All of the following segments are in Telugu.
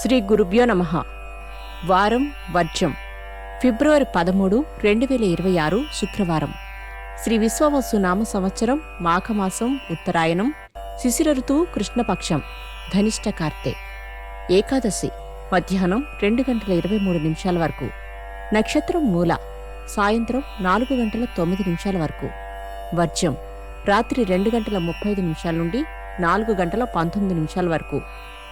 శ్రీ గురుభ్యో నమ. వారం వర్జం. ఫిబ్రవరి పదమూడు రెండు వేల ఇరవై ఆరు శుక్రవారం. శ్రీ విశ్వవసు నామ సంవత్సరం మాఘమాసం ఉత్తరాయణం శిశిర ఋతువు కృష్ణపక్షం ధనిష్ట కార్తె. ఏకాదశి మధ్యాహ్నం రెండు గంటల ఇరవై మూడు నిమిషాల వరకు. నక్షత్రం మూల సాయంత్రం నాలుగు గంటల తొమ్మిది నిమిషాల వరకు. వర్జం రాత్రి రెండు గంటల ముప్పై ఐదు నిమిషాల నుండి నాలుగు గంటల పంతొమ్మిది నిమిషాల వరకు.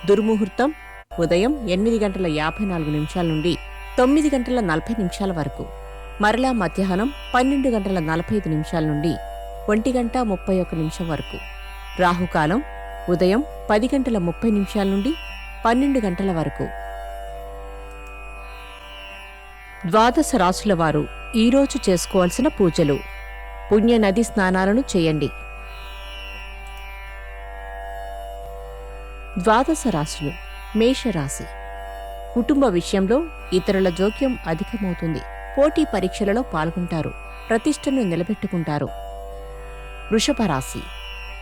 దుర్ముహూర్తం ఉదయం ఎనిమిది గంటల యాభై నాలుగు నిమిషాల నుండి తొమ్మిది గంటల నలభై నిమిషాల వరకు మరలా మధ్యాహ్నం పన్నెండు గంటల నలభై ఐదు నిమిషాల నుండి ఒంటి గంట ముప్పై ఒక్క నిమిషం వరకు రాహుకాలం ఉదయం పది గంటల ముప్పై నిమిషాల నుండి పన్నెండు గంటల వరకు. ద్వాదశ రాశుల వారు ఈరోజు చేసుకోవాల్సిన పూజలు. పుణ్య నది స్నానాలను చేయండి. ద్వాదశ రాశులు మేషరాశి. కుటుంబ విషయంలో ఇతరుల జోక్యం అధికమవుతుంది. పోటీ పరీక్షలలో పాల్గొంటారు. ప్రతిష్టను నిలబెట్టుకుంటారు. వృషభ రాశి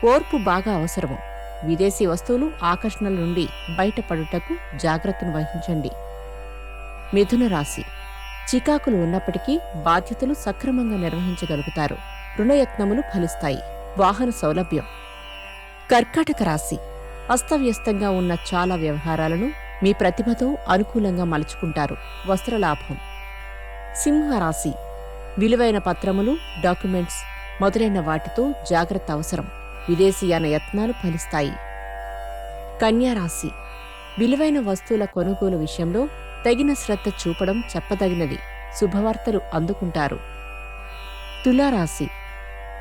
ఓర్పు బాగా అవసరము. విదేశీ వస్తువులు ఆకర్షణల నుండి బయటపడుటకు జాగ్రత్తను వహించండి. మిథున రాశి చికాకులు ఉన్నప్పటికీ బాధ్యతలు సక్రమంగా నిర్వహించగలుగుతారు. రుణయత్నములు ఫలిస్తాయి. వాహన సౌలభ్యం. కర్కాటక రాశి. అస్తవ్యస్తంగా ఉన్న చాలా వ్యవహారాలను మీ ప్రతిభతో అనుకూలంగా మలుచుకుంటారు. వస్త్రలాభం. సింహరాశి. విలువైన పత్రములు డాక్యుమెంట్స్ మొదలైన వాటితో జాగ్రత్త అవసరం. విదేశీయాన యత్నాలు ఫలిస్తాయి. కన్యారాశి. విలువైన వస్తువుల కొనుగోలు విషయంలో తగిన శ్రద్ధ చూపడం చెప్పదగినది. శుభవార్తలు అందుకుంటారు. తులారాశి.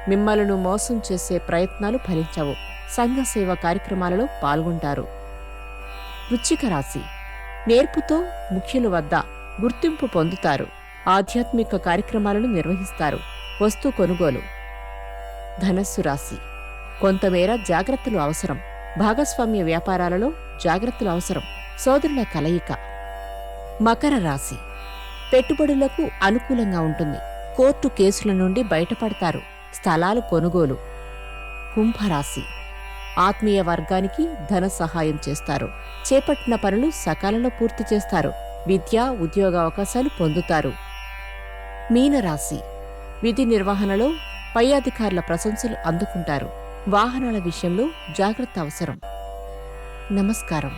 మిమ్మలను మోసం చేసే ప్రయత్నాలు ఫలించవు. సంఘ సేవ కార్యక్రమాలలో పాల్గొంటారు. వృచ్చిక రాశి. నేర్పుతో ముఖ్యుల వద్ద గుర్తింపు పొందుతారు. ఆధ్యాత్మిక కార్యక్రమాలను నిర్వహిస్తారు. వస్తు కొనుగోలు. ధనస్సు రాశి. కొంతమేర జాగ్రత్తలు అవసరం. భాగస్వామ్య వ్యాపారాలలో జాగ్రత్తలు అవసరం. సోదరుల కలయిక. మకర రాశి. పెట్టుబడులకు అనుకూలంగా ఉంటుంది. కోర్టు కేసుల నుండి బయటపడతారు. స్థలాలు కొనుగోలు. కుంభరాశి. ఆత్మీయ వర్గానికి ధన సహాయం చేస్తారు. చేపట్టిన పనులు సకాలంలో పూర్తి చేస్తారు. విద్య ఉద్యోగ అవకాశాలు పొందుతారు. మీనరాశి. విధి నిర్వహణలో పై అధికారుల ప్రశంసలు అందుకుంటారు. వాహనాల విషయంలో జాగ్రత్త అవసరం. నమస్కారం.